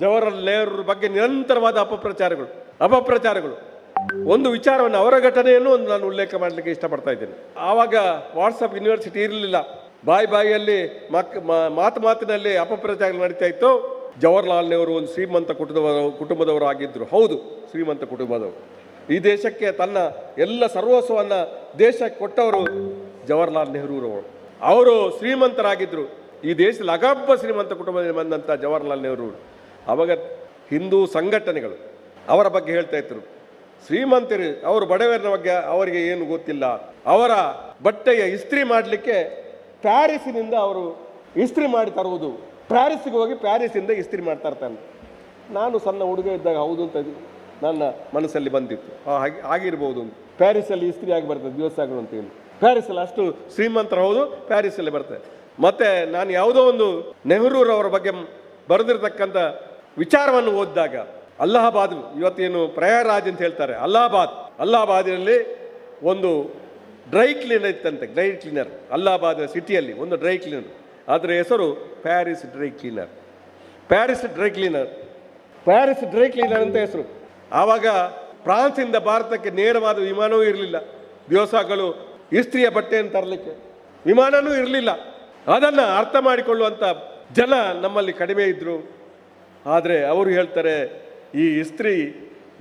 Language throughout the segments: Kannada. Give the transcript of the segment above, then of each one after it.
ಜವಾಹರ್ಲಾಲ್ ನೆಹರು ಬಗ್ಗೆ ನಿರಂತರವಾದ ಅಪಪ್ರಚಾರಗಳು ಅಪಪ್ರಚಾರಗಳು. ಒಂದು ವಿಚಾರವನ್ನು ಅವರ ಘಟನೆಯನ್ನು ಒಂದು ನಾನು ಉಲ್ಲೇಖ ಮಾಡಲಿಕ್ಕೆ ಇಷ್ಟಪಡ್ತಾ ಇದ್ದೇನೆ. ಆವಾಗ ವಾಟ್ಸಪ್ ಯೂನಿವರ್ಸಿಟಿ ಇರಲಿಲ್ಲ. ಬಾಯಿ ಬಾಯಿಯಲ್ಲಿ ಮಕ್ ಮಾತು ಮಾತಿನಲ್ಲಿ ಅಪಪ್ರಚಾರ ನಡೀತಾ ಇತ್ತು. ಜವಾಹರ್ಲಾಲ್ ನೆಹರು ಒಂದು ಶ್ರೀಮಂತ ಕುಟುಂಬ ಕುಟುಂಬದವರು ಆಗಿದ್ದರು ಹೌದು, ಶ್ರೀಮಂತ ಕುಟುಂಬದವರು. ಈ ದೇಶಕ್ಕೆ ತನ್ನ ಎಲ್ಲ ಸರ್ವಸ್ವವನ್ನು ದೇಶಕ್ಕೆ ಕೊಟ್ಟವರು ಜವಾಹರ್ಲಾಲ್ ನೆಹರೂರವರು. ಅವರು ಶ್ರೀಮಂತರಾಗಿದ್ದರು ಈ ದೇಶದಲ್ಲಿ ಅಗಬ್ಬ ಶ್ರೀಮಂತ ಕುಟುಂಬದಲ್ಲಿ ಬಂದಂಥ ಜವಾಹರ್ಲಾಲ್ ನೆಹರು ಅವಾಗ ಹಿಂದೂ ಸಂಘಟನೆಗಳು ಅವರ ಬಗ್ಗೆ ಹೇಳ್ತಾ ಇದ್ರು. ಶ್ರೀಮಂತರು, ಅವರು ಬಡವರ ಬಗ್ಗೆ ಅವರಿಗೆ ಏನು ಗೊತ್ತಿಲ್ಲ. ಅವರ ಬಟ್ಟೆಯ ಇಸ್ತ್ರಿ ಮಾಡಲಿಕ್ಕೆ ಪ್ಯಾರಿಸ್ನಿಂದ ಅವರು ಇಸ್ತ್ರಿ ಮಾಡಿ ತರುವುದು. ಪ್ಯಾರಿಸ್ಗೆ ಹೋಗಿ ಪ್ಯಾರಿಸಿಂದ ಇಸ್ತ್ರಿ ಮಾಡ್ತಾ ಇರ್ತಾನೆ. ನಾನು ಸಣ್ಣ ಹುಡುಗ ಇದ್ದಾಗ ಹೌದು ಅಂತ ನನ್ನ ಮನಸ್ಸಲ್ಲಿ ಬಂದಿತ್ತು. ಹಾಗೆ ಆಗಿರ್ಬೋದು ಅಂತ. ಪ್ಯಾರಿಸಲ್ಲಿ ಇಸ್ತ್ರಿ ಆಗಿ ಬರ್ತದೆ ದಿವಸಗಳು ಅಂತ ಹೇಳಿ. ಪ್ಯಾರಿಸಲ್ಲಿ ಅಷ್ಟು ಶ್ರೀಮಂತರು ಹೌದು ಪ್ಯಾರಿಸಲ್ಲಿ ಬರ್ತದೆ. ಮತ್ತೆ ನಾನು ಯಾವುದೋ ಒಂದು ನೆಹರೂರವರ ಬಗ್ಗೆ ಬರೆದಿರ್ತಕ್ಕಂಥ ವಿಚಾರವನ್ನು ಓದಿದಾಗ ಅಲಹಾಬಾದ್ ಇವತ್ತೇನು ಪ್ರಯಾಗರಾಜ್ ಅಂತ ಹೇಳ್ತಾರೆ ಅಲಹಾಬಾದ್ ಅಲಹಾಬಾದಿನಲ್ಲಿ ಒಂದು ಡ್ರೈ ಕ್ಲೀನರ್ ಇತ್ತಂತೆ, ಡ್ರೈ ಕ್ಲೀನರ್. ಅಲಹಾಬಾದ್ ಸಿಟಿಯಲ್ಲಿ ಒಂದು ಡ್ರೈ ಕ್ಲೀನರ್. ಅದರ ಹೆಸರು Paris dry cleaner. Paris dry cleaner. Paris dry cleaner ಅಂತ ಹೆಸರು. ಆವಾಗ ಫ್ರಾನ್ಸಿಂದ ಭಾರತಕ್ಕೆ ನೇರವಾದ ವಿಮಾನವೂ ಇರಲಿಲ್ಲ. ದಿವಸಗಳು ಇಸ್ತ್ರಿಯ ಬಟ್ಟೆಯನ್ನು ತರಲಿಕ್ಕೆ ವಿಮಾನವೂ ಇರಲಿಲ್ಲ. ಅದನ್ನು ಅರ್ಥ ಮಾಡಿಕೊಳ್ಳುವಂಥ ಜನ ನಮ್ಮಲ್ಲಿ ಕಡಿಮೆ ಇದ್ದರು ಆದರೆ ಅವರು ಹೇಳ್ತಾರೆ, ಈ ಇಸ್ತ್ರಿ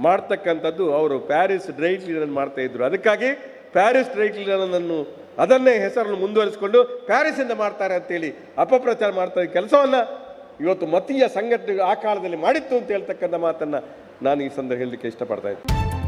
ಮಾಡ್ತಕ್ಕಂಥದ್ದು ಅವರು ಪ್ಯಾರಿಸ್ ಡ್ರೈ ಕ್ಲೀನರ್ ಮಾಡ್ತಾ ಇದ್ರು. ಅದಕ್ಕಾಗಿ ಪ್ಯಾರಿಸ್ ಡ್ರೈ ಕ್ಲೀನರನ್ನು ಅದನ್ನೇ ಹೆಸರನ್ನು ಮುಂದುವರಿಸಿಕೊಂಡು ಪ್ಯಾರಿಸಿಂದ ಮಾಡ್ತಾರೆ ಅಂತೇಳಿ ಅಪಪ್ರಚಾರ ಮಾಡ್ತಾ ಇದ್ದ ಕೆಲಸವನ್ನು ಇವತ್ತು ಮತೀಯ ಸಂಘಟನೆ ಆ ಕಾಲದಲ್ಲಿ ಮಾಡಿತ್ತು ಅಂತ ಹೇಳ್ತಕ್ಕಂಥ ಮಾತನ್ನು ನಾನು ಈ ಸಂದರ್ಭ ಹೇಳಲಿಕ್ಕೆ ಇಷ್ಟಪಡ್ತಾ ಇದ್ದೀನಿ.